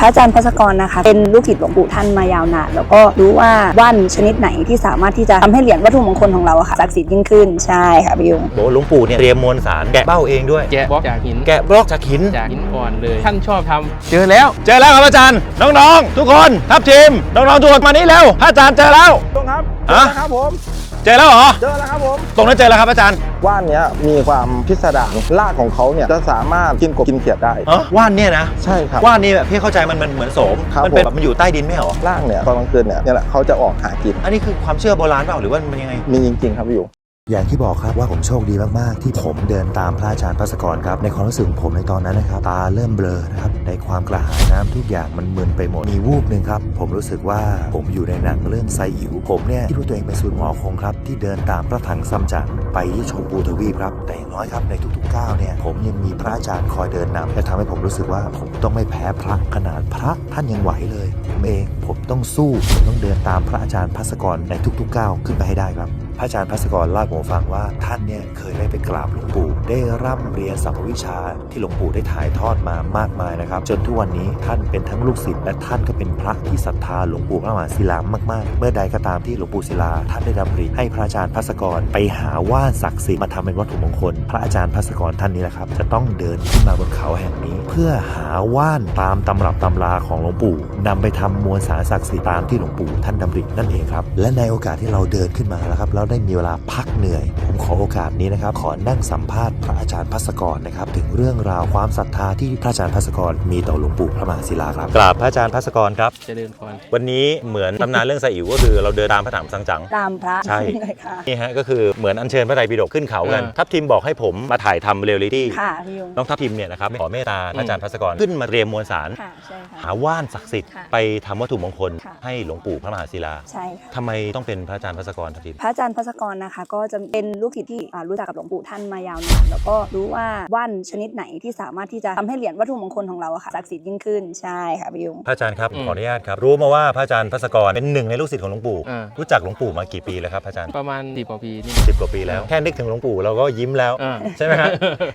พระอาจารย์พัสกรนะคะ เป็นลูกศิษย์หลวงปู่ท่านมายาวนานแล้วก็รู้ว่าว่านชนิดไหนที่สามารถที่จะทำให้เหรียญวัตถุมงคลของเราอะค่ะศักดิ์สิทธิ์ยิ่งขึ้นใช่ค่ะพี่ยุงบอกว่าหลวงปู่เนี่ยเตรียมมวลสารแกะเบ้าเองด้วยแกะบล็อกจากหินแกะบล็อกจากหินจากหินอ่อนเลยท่านชอบทำเจอแล้ว เจอแล้วครับอาจารย์น้องๆ ทุกคนทัพทีมน้องๆทุกคนมานี่เร็วพระอาจารย์เจอแล้วตรงครับเจฮะอแล้วครับผม เจอแล้วเหรอ เจอแล้วครับผม ตรงนั้นเจอแล้วครับอาจารย์ ว่านเนี้ยมีความพิสดารรากของเขาเนี่ยจะสามารถกินกบกินเขียดได้อ๋อว่านเนี่ยนะใช่ครับว่านนี่แบบพี่เข้าใจมันมันเหมือนโสม ครับมันเป็นผม แบบมันอยู่ใต้ดินไม่เหรอ รากเนี่ยตอนกลางคืนเนี่ยเนี่ยแหละเขาจะออกหากิน อันนี้คือความเชื่อโบราณเปล่าหรือว่ามันยังไง มีจริง ๆ ครับพี่อยู่ อย่างที่บอกครับว่าผมโชคดีมาก ๆ ที่ผมเดินตามพระอาจารย์พัสกรครับ ในความรู้สึกผมในตอนนั้นนะครับ ตาเริ่มเบลอนะครับ ในความกระหายน้ำทุกอย่างมันมึนไปหมด มีวูบหนึ่งครับ ผมรู้สึกว่าผมอยู่ในหนังเรื่องไซอิ๋วผมเนี่ยคิดว่าตัวเองเป็นสูตรหมอคงครับ ที่เดินตามพระถังซัมจั๋งไปที่ชมพูทวีปครับ แต่อย่างน้อยครับในทุกๆก้าวเนี่ยผมยังมีพระอาจารย์คอยเดินนำและทำให้ผมรู้สึกว่าผมต้องไม่แพ้พระขนาดพระท่านยังไหวเลยผมเองผมต้องสู้ผมต้องเดินตามพระอาจารย์พัสกรในทุกๆก้าวขึ้นไปให้ได้ครับ พระอาจารย์พัสกรเล่าให้ผมฟังว่าท่านเนี่ยเคยได้ไปกราบหลวงปู่ ได้ร่ำเรียนสัมภวิชาที่หลวงปู่ได้ถ่ายทอดมามากมายนะครับ จนทุกวันนี้ท่านเป็นทั้งลูกศิษย์และท่านก็เป็นพระที่ศรัทธาหลวงปู่พระมหาศิลามากๆ เมื่อใดก็ตามที่หลวงปู่ศิลา ท่านได้ดำริให้พระอาจารย์พัสกรไปหาว่านศักดิ์สิทธิ์มาทำเป็นวัตถุมงคล พระอาจารย์พัสกรท่านนี้แหละครับจะต้องเดินขึ้นมาบนเขาแห่งนี้ เพื่อหาว่านตามตำรับตำราของหลวงปู่นำไปทำมวลสารศักดิ์สิทธิ์ตามที่หลวงปู่ท่านดำรินั่นเองครับและในโอกาสที่เราเดินขึ้นมาแล้วครับเราได้มีเวลาพักเหนื่อย ผมขอโอกาสนี้นะครับ ขอนั่งสัมภาษณ์พระอาจารย์พัสกรนะครับถึงเรื่องราวความศรัทธาที่พระอาจารย์พัสกรมีต่อหลวงปู่พระมหาศิลาครับกราบพระอาจารย์พัสกรครับ เจริญพรวันนี้เหมือนตำนานเรื่องไซอิ๋วก็คือเราเดินตามพระถังซังจั๋งตามพระใช่ เลยค่ะนี่ฮะก็คือเหมือนอัญเชิญพระไตรปิฎกขึ้นเขากัน ทัพทีมบอกให้ผมมาถ่ายทำเรียลลิตี้ ค่ะพี่ยุงน้องทัพทีมเนี่ยนะครับขอเมตตาพระอาจารย์พัสกรขึ้นมาเตรียมมวลสาร ค่ะใช่ค่ะ หาว่านศักดิ์สิทธิ์ค่ะไปทำวัตถุมงคล ค่ะ ให้หลวงปู่พระมหาศิลาใช่ค่ะ ทำไมต้องเป็นพระอาจารย์พัสกรทัพทีมพระอาจารย์พัสกรนะคะ ก็จะเป็นลูกศิษย์ที่อ่ารู้จักกับหลวงปู่ท่านมายาวนานแล้วก็รู้ว่าว่านชนิดไหนที่สามารถที่จะทำให้เหรียญวัตถุมงคลของเราอะค่ะศักดิ์สิทธิ์ยิ่งขึ้นใช่ค่ะพี่ยุงพระอาจารย์ครับอืมขออนุญาตครับรู้มาว่าพระอาจารย์พัสกรเป็นหนึ่งในลูกศิษย์ของหลวงปู่อ่ารู้จักหลวงปู่มากี่ปีแล้วครับพระอาจารย์ประมาณสี่กว่าปีนี่สิบกว่าปีแล้วแค่นึกถึงหลวงปู่เราก็ยิ้มแล้วอ่าใช่ไหมฮะ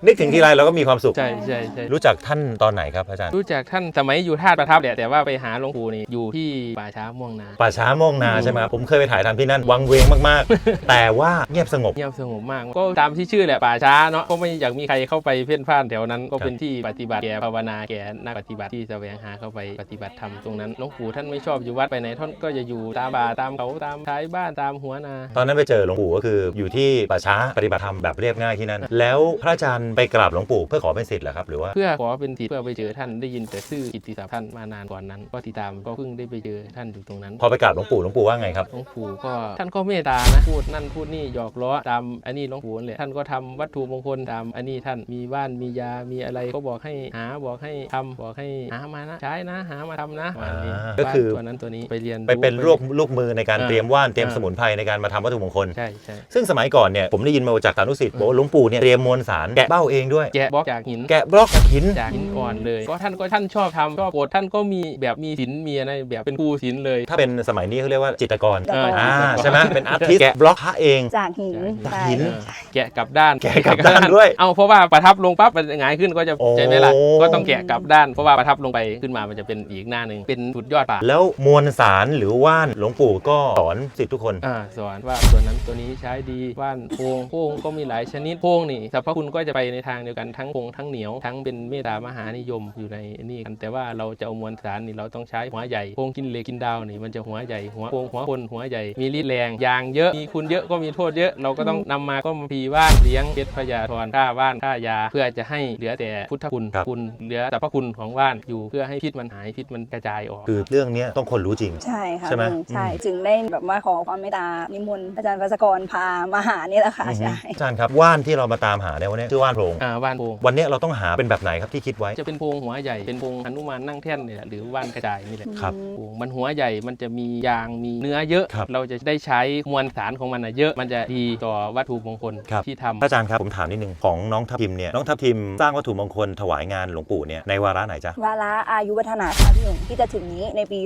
นึกถึงทีไรเราก็มีความสุขใช่ใช่ใช่รู้จักท่านตอนไหนครับพระอาจารย์รู้จักท่านสมัยอยู่ท่าตุประทับแหละแต่ว่าไปหาหลวงปู่นี่อยู่ที่ป่าช้าม่วงนาป่าช้าโมงนาใช่ไหมครับผมเคยไปถ่ายทำที่นั่นวังเวงมากๆแต่ว่าเงียบสงบ เงียบสงบมาก ก็ตามที่ชื่อแหละป่าช้าเนาะก็ไม่อยากมีใครเข้าไปเพ่นพ่านแถวนั้น ก็เป็นที่ปฏิบัติแก่ภาวนาแก่นักปฏิบัติที่แสวงหาเข้าไปปฏิบัติธรรมตรงนั้นหลวงปู่ท่านไม่ชอบอยู่วัดไปไหนท่านก็จะอยู่ตามป่าตามเขาตามท้ายบ้านตามหัวนาตอนนั้นไปเจอหลวงปู่ก็คืออยู่ที่ป่าช้าปฏิบัติธรรมแบบเรียบง่ายที่นั่นแล้วพระอาจารย์ไปกราบหลวงปู่เพื่อขอเป็นศิษย์เหรอครับหรือว่าเพื่อขอเป็นศิษย์เพื่อไปเจอท่านได้ยินแต่ชื่อกิตติศัพท์ท่านมานานก่อนนั้น ก็ติดตามก็เพิ่งได้ไปเจอท่านอยู่ตรงนั้นพอไปกราบหลวงปู่หลวงปู่ว่าไงครับหลวงปู่ก็ท่านก็เมตตานะพูดนั่นพูดนี่หยอกล้อตามอันนี้หลวงปู่นั่นแหละท่านก็ทำวัตถุมงคลตามอันนี้ท่านมีบ้านมียามีอะไรก็บอกให้หาบอกให้ทำบอกให้หามานะใช้นะหามาทำนะประมาณนี้อ่าก็คือบ้านตัวนั้นตัวนี้ไปเรียนไปเป็นรู้ลูกลูกมือในการอ่าเตรียมว่านเตรียมอ่าสมุนไพรในการมาทำวัตถุมงคลใช่ใช่ซึ่งสมัยก่อนเนี่ยผมได้ยินมาจากสานุสิทธิ์บอกว่าหลวงปู่เนี่ยเตรียมมวลสารแกะเบ้าเองด้วยแกะบล็อกจากหินแกะบล็อกจากหินจากหินอ่อนเลยก็ท่านก็ท่านชอบทำชอบโกรธท่านก็มีแบบมีศิลป์มีอะไรแบบเป็นครูศิลป์เลย ถ้าเป็นสมัยนี้เขาเรียกว่าจิตรกรจิตรกรอ่าใช่ไหมเป็นอาร์ติสต์แกะบล็อกพระเอง จากหินจากใช่หินเออแกะกลับด้านแกะกลับด้านด้วยเอาเพราะว่าประทับลงปั๊บมันหงายขึ้นก็จะโอ้ ใช่ไหมล่ะก็ต้องแกะกลับด้านเพราะว่าประทับลงไปขึ้นมามันจะเป็นอีกหน้าหนึ่งเป็นสุดยอดป่าแล้วมวลสารหรือว่านหลวงปู่ก็สอนสิทธิ์ทุกคน อ่าสอนว่าตัวนั้นตัวนี้ใช้ดีว่านโพงโพงก็มีหลายชนิดโพงนี่สรรพคุณก็จะไปในทางเดียวกันทั้งโพงทั้งเหนียว ทั้งเป็นเมตตามหานิยมอยู่ในนี่กันแต่ว่าเราจะเอามวลสารนี่เราต้องใช้หัวใหญ่โพงกินเหล็กกินดาวนี่มันจะหัวใหญ่หัวโพงหัวคนหัวใหญ่มีฤทธิ์แรงยางเยอะมีคุณเยอะก็มีโทษเยอะเราก็ต้องนำมาก็มาพีว่านเลี้ยงเพชรพยาธรฆ่าว่านฆ่ายา เพื่อจะให้เหลือแต่พุทธคุณครับคุณเหลือสรรพคุณของว่านอยู่เพื่อให้พิษมันหายพิษมันกระจายออก คือเรื่องเนี้ยต้องคนรู้จริง ใช่ค่ะใช่ไหมลุงใช่อืมจึงได้แบบว่าขอความเมตตานิมนต์อาจารย์พัสกรพามาหานี่แหละค่ะอือฮึใช่อาจารย์ครับว่านที่เรามาตามหาในวันนี้ชื่อว่านโพรงอ่าว่านโพงวันนี้เราต้องหาเป็นแบบไหนครับที่คิดไว้จะเป็นโพงหัวใหญ่เป็นโพงหนุมานนั่งแท่นเนี่ยแหละหรือว่านกระจายนี่แหละครับโพงมันหัวใหญ่มันจะมียางมีเนื้อเยอะครับเราจะได้ใช้มวลสารของมันนะเยอะมันจะดีต่อวัตถุมงคลครับ ที่ทำ พระอาจารย์ครับ ผมถามนิดนึงของน้องทัพทิมเนี่ยน้องทัพทิมสร้างวัตถุมงคลถวายงานหลวงปู่เนี่ยในวาระไหนจ๊ะวาระอายุวัฒนาค่ะพี่หนุ่มที่จะถึงนี้ในปี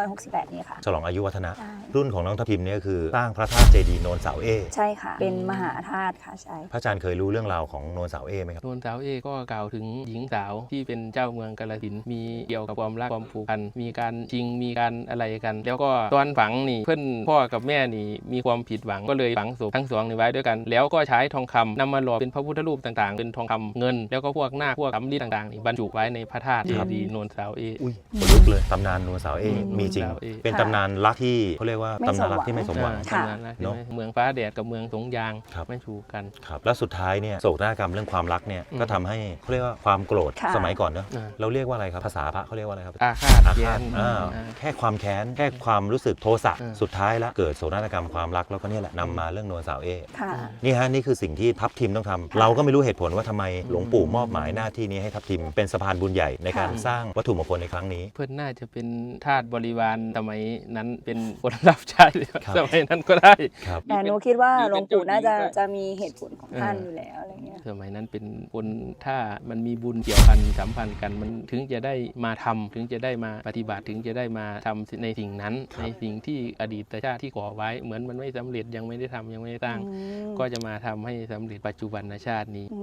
2568 นี้ค่ะ ฉลองอายุวัฒนะ ใช่ รุ่นของน้องทัพทิมเนี่ยคือสร้างพระธาตุเจดีย์โนนเสาเอใช่ค่ะ เป็นมหาธาตุค่ะใช่ พระอาจารย์เคยรู้เรื่องราวของโนนเสาเอไหมครับนวลสาวเอก็กล่าวถึงหญิงสาวที่เป็นเจ้าเมืองกาลสินธุ์มีเกี่ยวกับความรักความผูกพันมีการจริงมีการอะไรกัน แล้วก็ตอนฝังนี่เพื่อนพ่อกับแม่นี่มีความผิดหวังก็เลยฝังศพทั้งสองนี่ไว้ด้วยกัน แล้วก็ใช้ทองคำนำมาหล่อเป็นพระพุทธรูปต่างๆ เป็นทองคำเงิน แล้วก็พวกหน้าคพวกสำลีต่างๆนี่บรรจุไว้ในพระธาตุเจครับดีย์นวลสาวเออุ้ยขนลุกเลยตำนานโนนเสาเออืมมีจริงโนนเสาเอเป็นตำนานรักที่เขาเรียกว่าไม่ตำนานรักสมหวังที่ไม่สมหวังอ่าค่ะทำงานแล้วใช่เนอะไหมเมืองฟ้าแดดกับเมืองสงยางครับไม่ถูกกันครับแล้วสุดท้ายเนี่ยโศกนาฏกรรมเรื่องความรักเนี่ยอืมก็ทำให้เขาเรียกว่าความโกรธค่ะสมัยก่อนเนอะอ่าเราเรียกว่าอะไรครับภาษาพระเขาเรียกว่าอะไรครับอาฆาตอาแค้ฆาตนอ่าอ่าแค่ความแค้นแค่ความรู้สึกโทสะอืมสุดท้ายแล้วเกิดโศกนาฏกรรมความรักแล้วก็เนี่ยแหละนำมาเรื่องโนนสาวเอค่ะ นี่ฮะนี่คือสิ่งที่ทัพทีมต้องทำเราก็ไม่รู้เหตุผลว่าทำไมหลวงปู่มอบหมายหน้าที่นี้ให้ทัพทีมเป็นสะพานบุญใหญ่ในการค่ะ สร้างวัตถุมงคลในครั้งนี้ เพื่อนน่าจะเป็นทาสบริวารสมัยนั้นเป็นคนรับใช้ครับ สมัยนั้นก็ได้ ครับ แต่หนูคิดว่ารือหลเป็วงปู่น่าจะเจ้หญิงก็จะมีเหตุผลของท่านเอออยู่แล้วอะไรเงี้ย สมัยนั้นเป็นคนถ้ามันมีบุญเกี่ยวพันสัมพันธ์กันมันถึงจะได้มาทำถึงจะได้มาปฏิบัติถึงจะได้มาทำในสิ่งนั้นครับในสิ่งที่อดีตชาติที่ก่อไว้เหมือนมันไม่สำเร็จยังไม่ได้ทำยังไม่ได้ตั้งอืมก็จะมาทำให้สำเร็จปัจจุบันชาตินี้อื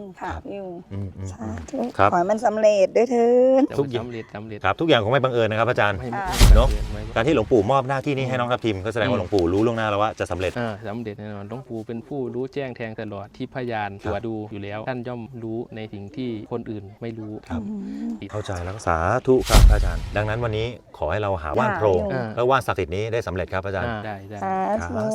มค่ะพี่หนุ่มอืมอืมสาอืมธุครับขอให้มันสำเร็จด้วยเถิดแต่ทุว่ากอย่างสำเร็จสำเร็จครับทุกอย่างคงไม่บังเอิญนะครับอาจารย์ไม่อ่าไม่เนอะไม่การที่หลวงปู่มอบหน้าที่นี้ให้น้องทัพทีมก็แสดงว่าหลวงปู่รู้ล่วงหน้าแล้วว่าจะสำเร็จอ่าสำเร็จแน่นอนหลวงปู่เป็นผู้รู้แจ้งแทงตลอดที่พยานครับตัวจดูอยู่แล้ว ท่านย่อมรู้ในสิ่งที่คนอื่นไม่รู้ครับอืมเข้าใจแล้วก็สาธุครับอาจารย์ ดังนั้นวันนี้ขอให้เราหาว่านโพรงได้แล้วว่านศักดิ์สิทธิ์นี้ได้สำเร็จครับอาจารย์อ่าได้ได้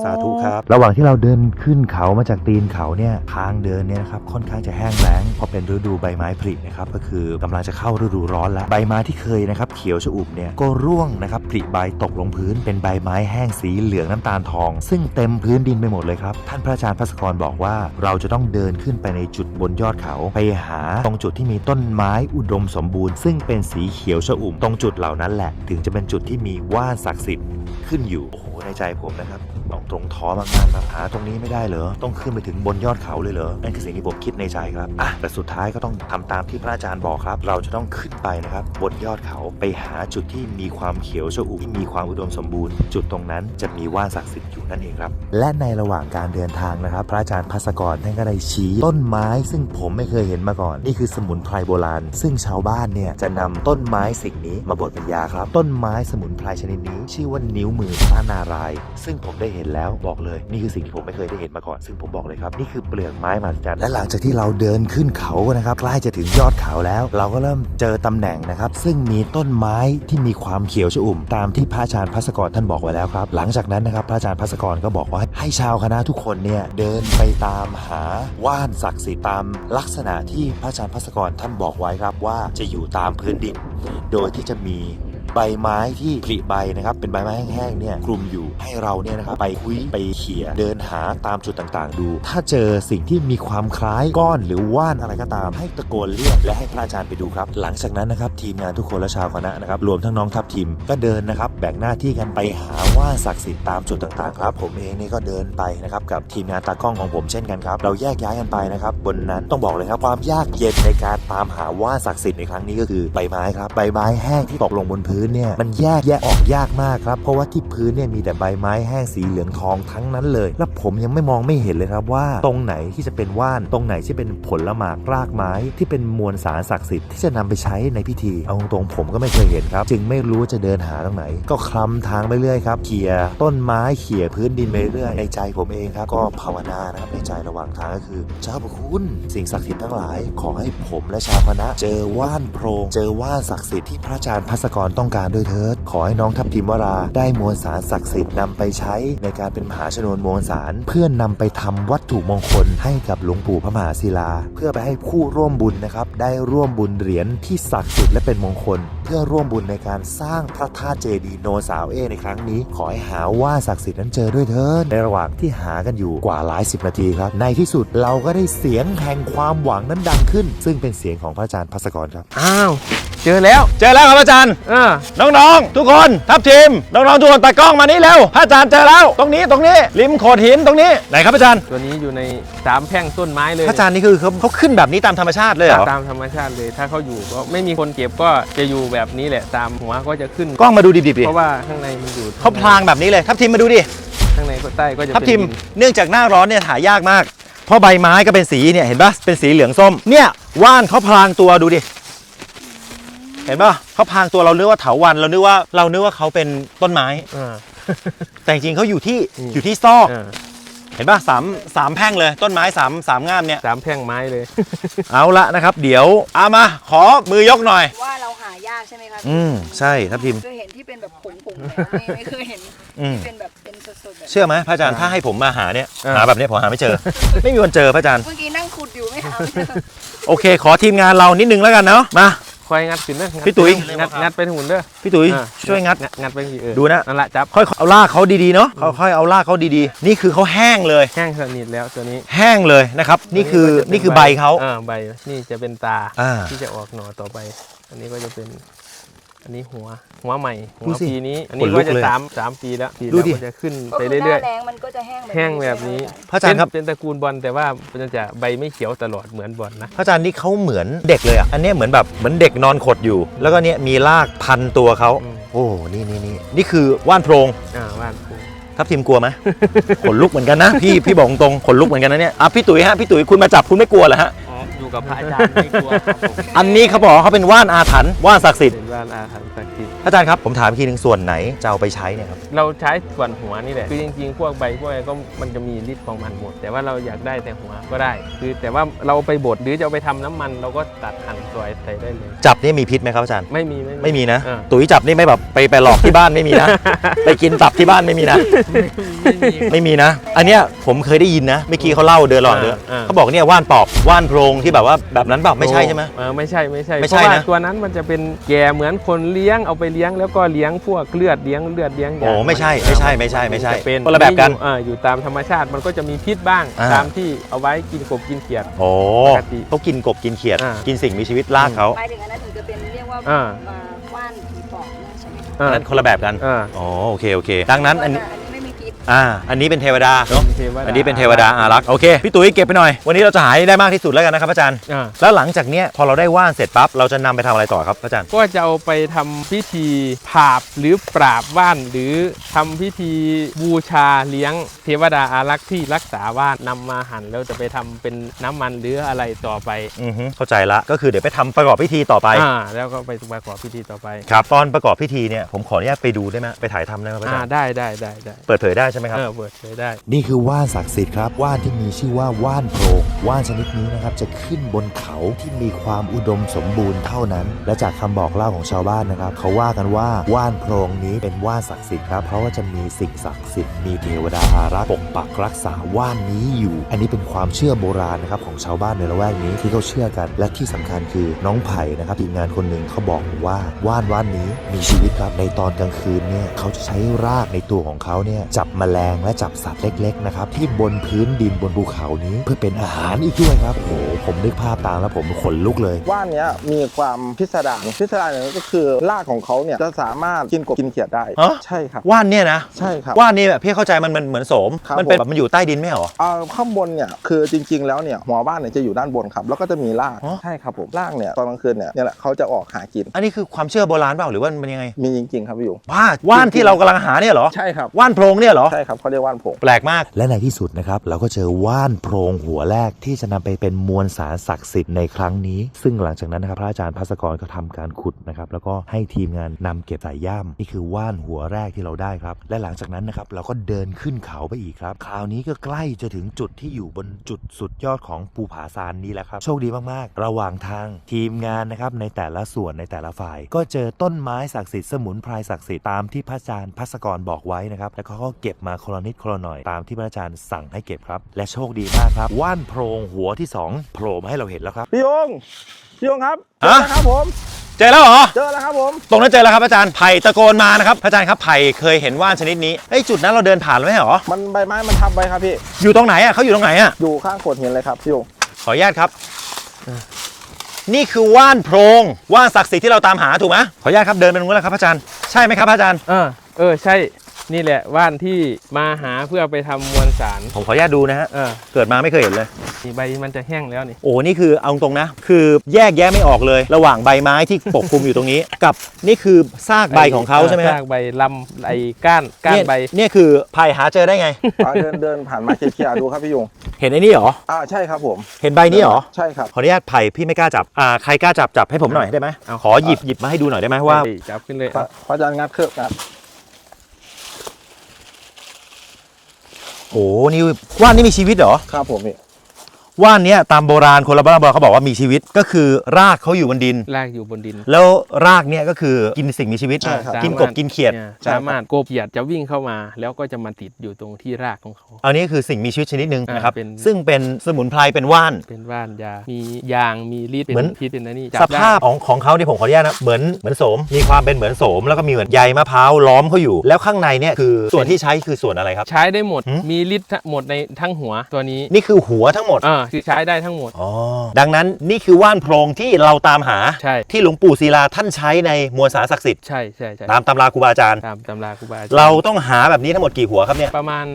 สาครับธุสาธุครับ ระหว่างที่เราเดินขึ้นเขามาจากตีนเขาเนี่ยทางเดินเนี่ยนะครับค่อนข้างจะแห้งแล้งเพราะเป็นฤดูใบไม้ผลินะครับก็คือกำลังจะเข้าฤดูร้อนแล้วใบไม้ที่เคยนะครับเขียวชอุ่มเนี่ยก็ร่วงนะครับผลิใบตกลงพื้น เป็นใบไม้แห้งสีเหลืองน้ำตาลทอง ซึ่งเต็มพื้นดินไปหมดเลยครับท่านพระอาจารย์พัสกรบอกว่าเราจะต้องเดินขึ้นไปในจุดบนยอดเขาไปหาตรงจุดที่มีต้นไม้อุดมสมบูรณ์ ซึ่งเป็นสีเขียวชอุ่มตรงจุดเหล่านั้นแหละ ถึงจะเป็นจุดที่มีว่านศักดิ์สิทธิ์ขึ้นอยู่โอ้โหในใจผมนะครับ ต้องตรงท้อมากๆครับหาตรงนี้ไม่ได้เหรอต้องขึ้นไปถึงบนยอดเขาเลยเหรอนั่นคือสิ่งที่ผมคิดในใจครับอะแต่สุดท้ายก็ต้องทำตามที่พระอาจารย์บอกครับ เราจะต้องขึ้นไปนะครับบนยอดเขาไปหาจุดที่มีความเขียวชอุ่มที่มีความอุดมสมบูรณ์ จุดตรงนั้นจะมีว่านศักดิ์สิทธิ์อยู่นั่นเองครับ และในระหว่างการเดินทางนะครับ พระอาจารย์พัสกรท่านก็ได้ชี้ ต้นไม้ซึ่งผมไม่เคยเห็นมาก่อน นี่คือสมุนไพรโบราณ ซึ่งชาวบ้านเนี่ยจะนำต้นไม้สิ่งนี้มาบดเป็นยาครับ ต้นไม้สมุนไพรชนิดนี้ ชื่อว่านิ้วมือพระนาราย ซึ่งผมได้เห็นแล้วบอกเลย นี่คือสิ่งที่ผมไม่เคยได้เห็นมาก่อน ซึ่งผมบอกเลยครับ นี่คือเปลือกไม้มหัศจรรย์และหลังจากที่เราเดินขึ้นเขานะครับใกล้จะถึงยอดเขาแล้ว เราก็เริ่มเจอตำแหน่งนะครับ ซึ่งมีต้นไม้ที่มีความเขียวชอุ่ม ตามที่พระอาจารย์พัสกรท่านบอกไว้แล้วครับหลังจากนั้นนะครับพระอาจารย์พัสกรก็บอกว่าให้ชาวคณะทุกคนเนี่ยเดินไปตามหาว่านศักดิ์สิทธิ์ตามลักษณะที่พระอาจารย์พัสกรท่านบอกไว้ครับว่าจะอยู่ตามพื้นดิน โดยที่จะมี ใบไม้ที่ผลิใบนะครับเป็นใบไม้แห้งๆเนี่ยคลุมอยู่ให้เราเนี่ยนะครับไปคุยไปเขี่ยเดินหาตามจุดต่างๆ ดู ถ้าเจอสิ่งที่มีความคล้ายก้อนหรือว่านอะไรก็ตาม ให้ตะโกนเรียกและให้พระอาจารย์ไปดูครับ หลังจากนั้นนะครับทีมงานทุกคนและชาวคณะนะครับรวมทั้งน้องทัพทีมก็เดินนะครับแบ่งหน้าที่กันไปหาว่านศักดิ์สิทธิ์ตามจุดต่างๆครับผมเองนี่ก็เดินไปนะครับกับทีมงานตากล้องของผมเช่นกันครับเราแยกย้ายกันไปนะครับบนนั้นต้องบอกเลยครับความยากเย็นในการตามหาว่านศักดิ์สิทธิ์ในครั้งนี้ก็คือใบไม้ครับใบไม้แห้งที่ตกลงบนพื้นเนี่ยมันแยกแยกออกยากมากครับ เพราะว่าที่พื้นเนี่ยมีแต่ใบไม้แห้งสีเหลืองทองทั้งนั้นเลย และผมยังไม่มองไม่เห็นเลยครับว่า ตรงไหนที่จะเป็นว่าน ตรงไหนที่เป็นผลละหมากรากไม้ที่เป็นมวลสารศักดิ์สิทธิ์ที่จะนำไปใช้ในพิธีเอาตรงผมก็ไม่เคยเห็นครับ จึงไม่รู้ว่าจะเดินหาตรงไหน ก็คลำทางไปเรื่อยครับเขี่ยต้นไม้เขี่ยพื้นดินไปเรื่อยในใจผมเองครับก็ภาวนานะครับในใจระหว่างทางก็คือเจ้าพระคุณสิ่งศักดิ์สิทธิ์ทั้งหลาย ขอให้ผมและชาวคณะ เจอว่านโพรงเจอว่านศักดิ์สิทธิ์ที่พระอาจารย์พัสกรต้องการด้วยเถิด ขอให้น้องทัพทิมวรา ได้มวลสารศักดิ์สิทธิ์นำไปใช้ในการเป็นมหาชนวนมวลสาร เพื่อนนำไปทำวัตถุมงคลให้กับหลวงปู่พระมหาศิลา เพื่อไปให้ผู้ร่วมบุญนะครับได้ร่วมบุญเหรียญที่ศักดิ์สิทธิ์และเป็นมงคล เพื่อร่วมบุญในการสร้างพระธาตุเจดีย์โนสาวเอในครั้งนี้ ขอให้หาว่านศักดิ์สิทธิ์นั้นเจอด้วยเถิดในระหว่างที่หากันอยู่กว่าหลายสิบนาทีครับ ในที่สุดเราก็ได้เสียงแห่งความหวังนั้นดังขึ้น ซึ่งเป็นเสียงของพระอาจารย์พัสกรครับ อ้าว เจอแล้ว เจอแล้วครับอาจารย์เออน้องๆ ทุกคนทัพทีม น้องๆ ทุกคนตากล้องมานี่เร็วพระอาจารย์เจอแล้ว ตรงนี้ตรงนี้ ริมโขดหินตรงนี้ไหนครับอาจารย์ตัวนี้อยู่ในสามแพร่งต้นไม้เลยพระอาจารย์นี่คือเขาเขาขึ้นแบบนี้ตามธรรมชาติเลยเหรอตามธรรมชาติเลย ถ้าเขาอยู่ก็ไม่มีคนเก็บก็จะอยู่แบบนี้แหละตามหัวก็จะขึ้นกล้องมาดูดิบๆดิเพราะว่าข้างในมันอยู่เขาพลางแบบนี้เลยทัพทีมมาดูดิข้างในก็ใต้ก็จะทับเป็นทิมดินเนื่องจากหน้าร้อนเนี่ยหายากมาก เพราะใบไม้ก็เป็นสีเนี่ยเห็นปะเป็นสีเหลืองส้มเนี่ยว่านเขาพลางตัวดูดิ เห็นปะเขาพลางตัวเรานึกว่าเถาวันเรานึกว่าเรานึกว่าเขาเป็นต้นไม้ อ่า แต่จริงๆเขาอยู่ที่อืม อยู่ที่ซอก อ่าเห็นปะสามสามแพร่งเลยต้นไม้สามสามง่ามเนี่ย สามแพร่งไม้เลย เอาละนะครับ เดี๋ยวเอามาขอมือยกหน่อย ว่าเราหายากใช่ไหมครับอืมใช่ทับทิมเคยเห็นที่เป็นแบบผงๆแต่ไม่ไม่เคยเห็นอืมที่เป็นแบบเป็นสดๆแบบเชื่อไหมพระอาจารย์ถ้าให้ผมมาหาเนี่ยอ่า หาแบบเนี้ยผมหาไม่เจอ ไม่มีวันเจอพระอาจารย์ เมื่อกี้นั่งขุดอยู่ไม่หาไม่เจอโอเค ขอทีมงานเรานิดนึงแล้วกันเนาะมา คอยงัดขึ้นเด้องัดพี่ตุ๋ย งัดงัดไปหุ่นเด้อพี่ตุ๋ยอ่าช่วยงัด งัดไปทีเออดูนะ นั่นแหละจับค่อยๆเอาลากเขาดีๆเนาะค่อยๆเอาลากเขาดีๆ นี่คือเขาแห้งเลย แห้งสนิทแล้วตัวนี้แห้งเลยนะครับ นี่คือก็จะเป็นี่คือใบเขา อ่าใบนี่จะเป็นตาอ่า ที่จะออกหน่อต่อไป อันนี้ก็จะเป็น อันนี้หัวหัวใหม่หัดูวสิปีนี้ อันขนี้นลุก็กจะเลยสามสามปีแล้วปีดูแล้วดิก็จะขึ้นก็ไปคือหเรื่อย น้าแรงมันก็จะแห้งแบบแห้งแบบนี้พระอาจารย์ครับ เป็นเป็นตระกูลบอลแต่ว่ามันจะใบไม่เขียวตลอดเหมือนบอลนะ พระอาจารย์นี่เขาเหมือนเด็กเลยอะ อันเนี้ยเหมือนแบบเหมือนเด็กนอนขดอยู่ แล้วก็เนี่ยมีลากพันตัวเขา อืม โอ้ นี่นี่นี่นี่คือว่านโพรง อ่าว่านปูทับทิมกลัวไหม ขนลุกเหมือนกันนะ พี่พี่บอกตรงๆขนลุกเหมือนกันนะเนี่ยอะพี่ตุ๋ยฮะพี่ตุ๋ยคุณมาจับคุณไม่กลัวเหรอฮะอ๋ออยู่ กับพระอาจารย์ไม่กลัวครับผมอันนี้เขาบอกว่าเขาเป็นว่านอาถรรพ์ว่านศักดิ์สิทธิ์เป็นว่านอาถรรพ์ศักดิ์สิทธิ์อาจารย์ครับผมถามอีกทีหนึ่งส่วนไหนจะเอาไปใช้เนี่ยครับเราใช้ส่วนหัวนี่แหละคือจริงๆ พวกใบพวกอะไรก็มันจะมีฤทธิ์ของมันหมด แต่ว่าเราอยากได้แต่หัวก็ได้ คือแต่ว่าเราไปบดหรือจะเอาไปทำน้ำมัน เราก็ตัดหั่นซอยใส่ได้เลย จับนี่มีพิษไหมครับอาจารย์ไม่มีไม่มีนะอ่าตุ๋ยจับนี่ไม่แบบไปไปหลอกที่บ้านไม่มีนะ ไปกินตับที่บ้านไม่มีนะ ไม่มีไม่มีนะ อันเนี้ยผมเคยได้ยินนะเมื่อกี้เขาเล่าเดินหลอดเดินอ่า เขาบอกเนี่ยว่านปอบว่านโพรงที่แบบว่าแบบนั้นเปล่าไม่ใช่ใช่ไหม เออไม่ใช่ไม่ใช่ไม่เพใช่ราะว่านะ ตัวนั้นมันจะเป็นแก่เหมือนคนเลี้ยงเอาไปเลี้ยงแล้วก็เลี้ยงพวกเลือดเลี้ยงเลือดเลี้ยงยาโอ้ไม่ใช่ไม่ใช่ไม่ใช่ไม่ใช่จะเป็นคนละแบบกัน อยู่อ่าอยู่ตามธรรมชาติมันก็จะมีพิษบ้างอ่า ตามที่เอาไว้กินกบกินเขียด โอ้ปกติเขากินกบกินเขียด อ่ากินสิ่งมีชีวิตลากเขาหมายถึงอันนั้นถึงจะเป็นเรียกว่าอ่าอ่าว่านผีปอบเนี่ยใช่ไหมครับอันนั้นคนละแบบกันอ่าอ๋อโอเคโอเค ดังนั้นอันนี้อันนี้ไม่มีพิษ อ่า อันนี้เป็นเทวดาเนาะ เทวดา อันนี้เป็นเทวดาอารักษ์โอเค พี่ตุ๋ยเก็บไปหน่อย วันนี้เราจะหาให้ได้มากที่สุดแล้วกันนะครับอาจารย์ อ่า แล้วหลังจากเนี้ยพอเราได้ว่านเสร็จปั๊บ เราจะนำไปทำอะไรต่อครับอาจารย์ ก็จะเอาไปทำพิธีผาบหรือปราบว่านหรือทำพิธีบูชาเลี้ยงเทวดาอารักษ์ที่รักษาว่านนำมาหั่นแล้วจะไปทำเป็นน้ำมันหรืออะไรต่อไปอือฮึเข้าใจละ ก็คือเดี๋ยวไปทำประกอบพิธีต่อไป อ่าแล้วก็ไปประกอบพิธีต่อไปครับ ตอนประกอบพิธีเนี่ย ผมขออนุญาตไปดูได้ไหมไปถ่ายทำได้ไหมอาอ่าจารย์ ได้ได้ได้ได้ เปิดเผยได้ใช่ไหมครับ เออเปิดเผยได้ นี่คือว่านศักดิ์สิทธิ์ครับว่านที่มีชื่อว่าว่านโพรงว่านชนิดนี้นะครับจะขึ้นบนเขาที่มีความอุดมสมบูรณ์เท่านั้น และจากคำบอกเล่าของชาวบ้านนะครับ เขาว่ากันว่าว่านโพรงนี้เป็นว่านศักดิ์สิทธิ์ครับเพราะว่าจะมีสิ่งศักดิ์สิทธิ์มีเทวดาอารักษ์ปกปักรักษาว่านนี้อยู่ อันนี้เป็นความเชื่อโบราณนะครับของชาวบ้านในละแวกนี้ที่เขาเชื่อกัน และที่สำคัญคือน้องไผ่นะครับทีมงานคนหนึ่งเขาบอกว่าว่านว่านนี้มีชีวิตครับในตอนกลางคืนเนี่ยเขาจะใช้รากในตัวของเขาเนี่ยจับแมลงและจับสัตว์เล็ก ๆ นะครับ ที่บนพื้นดินบนภูเขานี้เพื่อเป็นอาหารอีกด้วยครับ โอ้โหผมนึกภาพตามแล้วผมขนลุกเลย ว่านเนี้ยมีความพิสดารพิสดารอย่างก็คือรากของเขาเนี่ยจะสามารถกินกบกินเขียดได้ฮะ ใช่ครับ ว่านเนี่ยนะใช่ครับ ว่านนี่แบบพี่เข้าใจมันมันเหมือนโสม ครับมันเป็นผม แบบมันอยู่ใต้ดินไม่เหรอ เอาข้างบนเนี่ยคือจริงๆแล้วเนี่ยหัวบ้านเนี่ยจะอยู่ด้านบนครับ แล้วก็จะมีรากอ๋อ ใช่ครับผมรากเนี่ยตอนกลางคืนเนี่ยเนี่ยแหละเขาจะออกหากินอันนี้คือความเชื่อโบราณเปล่าหรือว่ามันยังไงมีจริงๆครับพี่อยู่ว่านว่านที่เรากำลังหาเนี่ยเหรอใช่ครับ ว่านโพรงเนี่ยเหรอใช่ครับเขาเรียกว่านผงแปลกมาก และในที่สุดนะครับ เราก็เจอว่านโพรงหัวแรกที่จะนำไปเป็นมวลสารศักดิ์สิทธิ์ในครั้งนี้ ซึ่งหลังจากนั้นนะครับพระอาจารย์พัสกรก็ทำการขุดนะครับแล้วก็ให้ทีมงานนำเก็บสายย่ามนี่คือว่านหัวแรกที่เราได้ครับ และหลังจากนั้นนะครับเราก็เดินขึ้นเขาไปอีกครับ คราวนี้ก็ใกล้จะถึงจุดที่อยู่บนจุดสุดยอดของภูผาซานนี้แล้วครับ โชคดีมากๆ ระหว่างทางทีมงานนะครับในแต่ละส่วนในแต่ละฝ่าย ก็เจอต้นไม้ศักดิ์สิทธิ์สมุนไพรศักดิ์สิทธิ์ตามที่พระอาจารย์พัสกรบอกไว้นะครับแล้วเขาก็เก็บมาคนละนิดคนละหน่อยตามที่พระอาจารย์สั่งให้เก็บครับ และโชคดีมากครับ ว่านโพรงหัวที่สองโผล่มาให้เราเห็นแล้วครับพี่ยงพี่ยงครับฮะเจอแล้วครับผมเจอแล้วเหรอเจอแล้วครับผมตรงนั้นเจอแล้วครับอาจารย์ไผ่ตะโกนมานะครับอาจารย์ครับไผ่เคยเห็นว่านชนิดนี้เอ้ยจุดนั้นเราเดินผ่านแล้วไม่ใช่เหรอมันใบไม้มันทับไว้ครับพี่อยู่ตรงไหนอะเขาอยู่ตรงไหนอะอยู่ข้างโขดหินเลยครับพี่ยงขออนุญาตครับ นี่คือว่านโพรงว่านศักดิ์สิทธิ์ที่เราตามหาถูกไหมขออนุญาตครับเดินไปตรงนู้นแล้วครับอาจารย์ใช่ไหมครับอาจารย์เออเออใช่ นี่แหละว่านที่มาหาเพื่อไปทำมวลสารผมขออนุญาตดูนะฮะ เออเกิดมาไม่เคยเห็นเลย นี่ใบมันจะแห้งแล้วนี่โอ้นี่คือเอาตรงนะ คือแยกแยะไม่ออกเลย ระหว่างใบไม้ที่ปกคลุมอยู่ตรงนี้ กับนี่คือซากใบของเขาใช่ไหมฮะซากใบลำไอ้ก้านก้านเนี่ยใบเนี่ยคือไผ่หาเจอได้ไง อ่าเดินเดินผ่านมาเคลียร์ๆดูครับพี่ยงเห็นไอ้นี่เหรอ อ่าใช่ครับผมเห็นใบนี้เหรอ ใช่ครับ ขออนุญาตไผ่พี่ไม่กล้าจับ อ่าใครกล้าจับจับให้ผมหน่อยได้ไหมเอา ขอหยิบหยิบมาให้ดูหน่อยได้ไหมว่าเฮ้ยจับขึ้นเลยพระพระอาจารย์งัดเครือบงัด โอ้นี่ว่านนี่มีชีวิตเหรอ ครับผมพี่ ว่านเนี้ยตามโบราณคนละโบราณเขาบอกว่ามีชีวิตก็คือรากเขาอยู่บนดินลากอยู่บนดิน แล้วรากเนี่ยก็คือกินสิ่งมีชีวิต ใช่ครับ กินกบกินเขียด นี่สามารถกบเขียดจะวิ่งเข้ามา แล้วก็จะมาติดอยู่ตรงที่รากของเขา อันนี้คือสิ่งมีชีวิตชนิดหนึ่งอ่านะครับเป็น ซึ่งเป็นสมุนไพรเป็นว่าน เป็นว่านยา มียางมีฤทธิ์เป็เหมือน นพิษเป็นอะไรนี่สจับได้ภาพของของเขาที่ผมขออนุญาตนะเหมือนเหมือนโสม มีความเป็นเหมือนโสม แล้วก็มีเหมือนใยมะพร้าวล้อมเขาอยู่ แล้วข้างในเนี่ยคือส่วนที่ใช้คือส่วนอะไรครับ ใช้ได้หมด หืม มีฤทธิ์หมดในทั้งหัวตัวนี้ นี่คือหัวทั้งหมด อ่าคือใช้ได้ทั้งหมด อ๋อ ดังนั้นนี่คือว่านโพรงที่เราตามหา ใช่ ที่หลวงปู่ศิลาท่านใช้ในมวลสารศักดิ์สิทธิ์ใช่ใช่ใช่ตามตำราครูบาอาจารย์ ตามตำราครูบาอาจารย์เราต้องหาแบบนี้ทั้งหมดกี่หัวครับเนี่ยประมาณ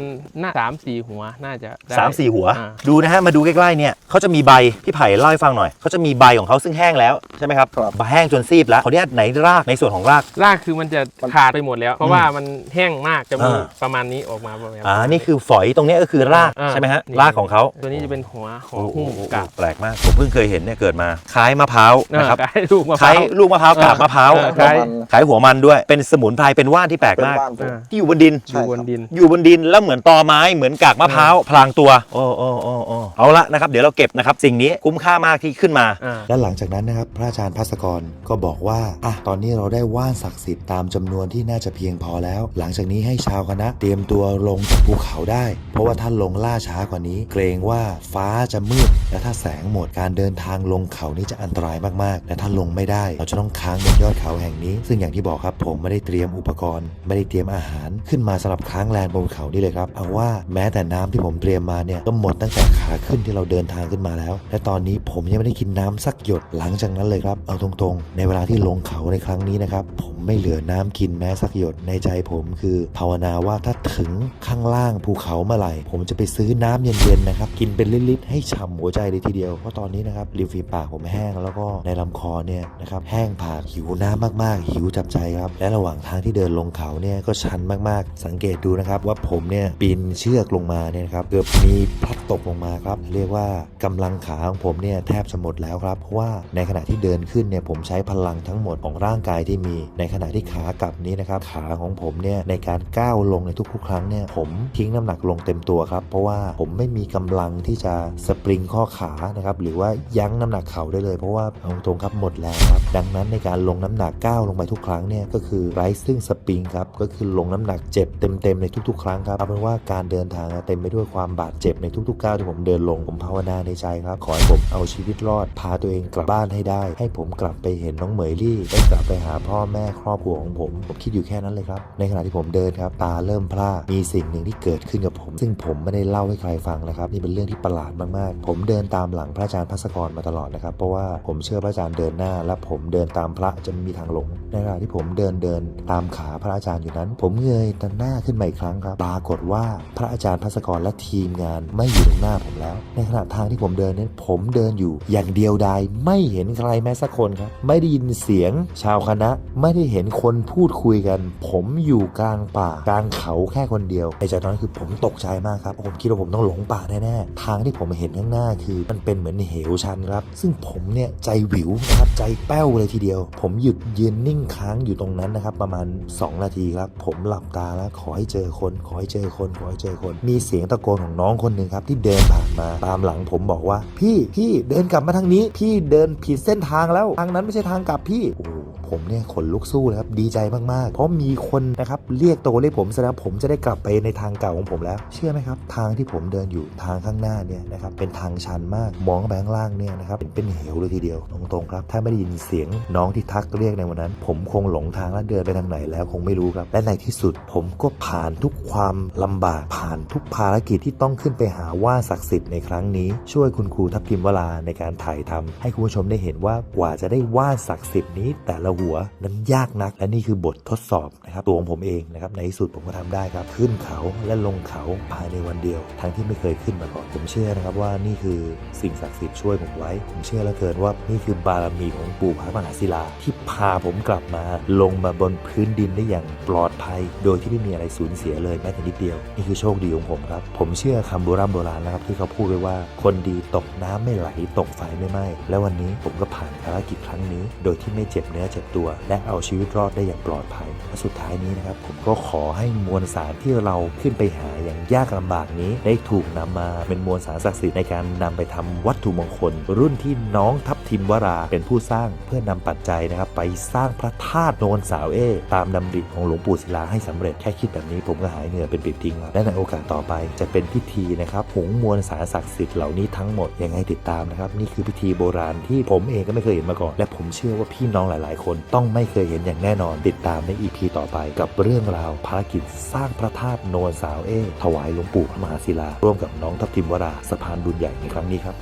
หน้าสามสี่หัวน่าจะได้ สามสี่หัว อ่า ดูนะฮะมาดูใกล้ๆเนี่ยเขาจะมีใบพี่ไผ่เล่าให้ฟังหน่อยเขาจะมีใบของเขาซึ่งแห้งแล้วใช่ไหมครับครับใบแห้งจนซีบแล้วขออนุญาตไหนรากในส่วนของราก รากคือมันจะขาดไปหมดแล้ว เพราะว่ามันแห้งมากจะมีอ่า ประมาณนี้ออกมาประมาณ อ่านี่คือฝอยตรงเนี้ยก็คือรากอ่าใช่ไหมฮะนี่ รากของเขาตัวนี้จะเป็นหัวหัวโอ้โหหุ้มกาบแปลกมาก ผมเพิ่งเคยเห็นเนี่ยเกิดมา คล้ายมะพร้าวนะครับคล้ายลูกมะพคล้าร้ายว ลูกมะพร้าวกาบมะพร้าวเออคล้าย ขายหัวมันด้วย เป็นสมุนไพรเป็นว่านที่แปลกเป็นมาก บ้านผม อ่าที่อยู่บนดินอยู่บนดิน อยู่บนดินแล้วเหมือนตอไม้เหมือนกากมะพร้าวพลางตัว โอ้โอ้โอ้โอ้เอาละนะครับ เดี๋ยวเราเก็บนะครับ สิ่งนี้คุ้มค่ามากที่ขึ้นมา อ่า และหลังจากนั้นนะครับ พระอาจารย์พัสกรก็บอกว่าอะตอนนี้เราได้ว่านศักดิ์สิทธิ์ตามจำนวนที่น่าจะเพียงพอแล้ว หลังจากนี้ให้ชาวคณะเตรียมตัวลงจากภูเขาได้ เพราะว่าถ้าลงล่าช้ากว่านี้ เกรงว่าฟ้าจะมืด และถ้าแสงหมดการเดินทางลงเขานี่จะอันตรายมากๆ และถ้าลงไม่ได้ เราจะต้องค้างบนยอดเขาแห่งนี้ ซึ่งอย่างที่บอกครับผมไม่ได้เตรียมอุปกรณ์ ไม่ได้เตรียมอาหาร ขึ้นมาสำหรับค้างแรมบนเขานี่เลยครับเอาว่าแม้แต่น้ำที่ผมเตรียมมาเนี่ยก็หมดตั้งแต่ขาขึ้นที่เราเดินทางขึ้นมาแล้ว และตอนนี้ผมยังไม่ได้กินน้ำสักหยดหลังจากนั้นเลยครับ เอาตรงๆ ในเวลาที่ลงเขาในครั้งนี้นะครับผมไม่เหลือน้ำกินแม้สักหยดในใจผมคือ ภาวนาว่าถ้าถึงข้างล่างภูเขาเมื่อไหร่ ผมจะไปซื้อน้ำเย็นๆนะครับกินเป็นลิตรๆให้ฉ่ำหัวใจเลยทีเดียว เพราะตอนนี้นะครับริมฝีปากผมแห้งแล้วก็ในลำคอเนี่ยนะครับแห้งผากหิวน้ำมากๆ หิวจับใจครับและระหว่างทางที่เดินลงเขาเนี่ยก็ชันมากๆ สังเกตดูนะครับว่าผมเนี่ยปีนเชือกลงมาเนี่ยครับเกือบมีพลัดตกลงมาครับ เรียกว่ากำลังขาของผมเนี่ยแทบจะหมดแล้วครับเพราะว่าในขณะที่เดินขึ้นเนี่ยผมใช้พลังทั้งหมดของร่างกายที่มี ในขณะที่ขากลับนี้นะครับขาของผมเนี่ยในการก้าวลงในทุกๆครั้งเนี่ยผมทิ้งน้ำหนักลงเต็มตัวครับ เพราะว่าผมไม่มีกำลังที่จะสปริงข้อขานะครับหรือว่ายั้งน้ำหนักเข่าได้เลยเพราะว่าเอาตรงครับหมดแรงครับดังนั้นในการลงน้ำหนักก้าวลงไปทุกครั้งเนี่ยก็คือไร้ซึ่งสปริงครับก็คือลงน้ำหนักเจ็บเต็มๆในทุกๆ ครั้งครับเอาเป็นว่าการเดินทางเต็มไปด้วยความบาดเจ็บในทุกๆก้าวที่ผมเดินลงผมภาวนาในใจครับขอให้ผมเอาชีวิตรอดพาตัวเองกลับบ้านให้ได้ ให้ผมกลับไปเห็นน้องเหมยลี่ได้กลับไปหาพ่อแม่ครอบครัวของผมผมคิดอยู่แค่นั้นเลยครับในขณะที่ผมเดินครับตาเริ่มพร่ามีสิ่งหนึ่งที่เกิดขึ้นกับผม ซึ่งผมไม่ได้เล่าให้ใครฟังนะครับนี่เป็นเรื่องที่ประหลาดมากๆผมเดินตามหลังพระอาจารย์พัสกรมาตลอดนะครับ เพราะว่าผมเชื่อพระอาจารย์เดินหน้า และผมเดินตามพระจะมีทางหลงในขณะที่ผมเดินเดินตามขาพระอาจารย์อยู่นั้น ผมเงยตาหน้าขึ้นมาอีกครั้งครับ ปรากฏว่าพระอาจารย์พัสกรและทีมงานไม่อยู่ตรงหน้าผมแล้ว ในขณะทางที่ผมเดินนั้นผมเดินอยู่ อย่างเดียวดายไม่เห็นใครแม้สักคนครับ ไม่ได้ยินเสียงชาวคณะ ไม่ได้เห็นคนพูดคุยกัน ผมอยู่กลางป่ากลางเขาแค่คนเดียวในใจตอนนั้นคือผมตกใจมากครับผมคิดว่าผมต้องหลงป่าแน่ๆทางที่ผมเห็นห็นข้างหน้าคือมันเป็นเหมือนเหวชันครับ ซึ่งผมเนี่ยใจหวิวนะครับใจแป้วเลยทีเดียว ผมหยุดยืนนิ่งค้างอยู่ตรงนั้นนะครับ ประมาณ 2 นาทีครับ ผมหลับตาแล้วขอให้เจอคน ขอให้เจอคนขอให้เจอคน มีเสียงตะโกนของน้องคนหนึ่งครับที่เดินผ่านมาตามหลังผมบอกว่า พี่พี่เดินกลับมาทางนี้ พี่เดินผิดเส้นทางแล้วทางนั้นไม่ใช่ทางกลับพี่โอ้โห ผมเนี่ยขนลุกสู้เลยครับดีใจมากๆ เพราะมีคนนะครับเรียกตัวเรียกผมแสดงผมจะได้กลับไปในทางเก่าของผมแล้ว เชื่อไหมครับ ทางที่ผมเดินอยู่ทางข้างหน้าเนี่ยนะครับเป็นทางชันมากมองไปข้างล่างเนี่ยนะครับเป็นเป็นเหวเลยทีเดียวตรงๆครับถ้าไม่ได้ยินเสียงน้องที่ทักเรียกในวันนั้น ผมคงหลงทางและเดินไปทางไหนแล้วคงไม่รู้ครับ และในที่สุดผมก็ผ่านทุกความลำบากผ่านทุกภารกิจที่ต้องขึ้นไปหาว่าศักดิ์สิทธิ์ในครั้งนี้ ช่วยคุณครูทัพทิมวลาในการถ่ายทำให้คุณผู้ชมได้เห็นว่ากว่าจะได้ว่าศักดิ์สิทธิ์นี้แต่ละหัวนั้นยากนัก และนี่คือบททดสอบนะครับตัวของผมเองนะครับในที่สุดผมก็ทำได้ครับ ขึ้นเขาและลงเขาภายในวันเดียว ทั้งที่ไม่เคยขึ้นมาก่อนผมเชื่อนะครับว่านี่คือสิ่งศักดิ์สิทธิ์ช่วยผมไว้ ผมเชื่อเหลือเกินว่านี่คือบารมีของปู่พระมหาศิลา ที่พาผมกลับมา ลงมาบนพื้นดินได้อย่างปลอดภัย โดยที่ไม่มีอะไรสูญเสียเลยแม้แต่นิดเดียว นี่คือโชคดีของผมครับ ผมเชื่อคำโบราณโบราณนะครับที่เขาพูดไว้ว่า คนดีตกน้ำไม่ไหลตกไฟไม่ไหม้และวันนี้ผมก็ผ่านภารกิจครั้งนี้ โดยที่ไม่เจ็บเนื้อเจ็บตัว และเอาชีวิตรอดได้อย่างปลอดภัยและสุดท้ายนี้นะครับผมก็ขอให้มวลสารที่เราขึ้นไปหาอย่างยากลำบากนี้ ได้ถูกนำมาเป็นมวลสารศักดิ์สิทธิ์ในการนำไปทำวัตถุมงคล รุ่นที่น้องทัพทิมวราเป็นผู้สร้างเพื่อนำปัจจัยนะครับ ไปสร้างพระธาตุโนนสาวเอ ตามดำริของหลวงปู่ศิลาให้สำเร็จแค่คิดแบบนี้ผมก็หายเหนื่อยเป็นปลิดทิ้งแล้วและในโอกาสต่อไปจะเป็นพิธีนะครับหงมวลสารศักดิ์สิทธิ์เหล่านี้ทั้งหมดยังไงติดตามนะครับนี่คือพิธีโบราณที่ผมเองก็ไม่เคยเห็นมาก่อน และผมเชื่อว่าพี่น้องหลาย ๆ คนต้องไม่เคยเห็นอย่างแน่นอน ติดตามใน EP ต่อไปกับเรื่องราวภารกิจสร้างพระธาตุโนนสาวเอถวายหลวงปู่พระมหาศิลา ร่วมกับน้องทัพทิมวราสะพานบุญใหญ่ในครั้งนี้ครับ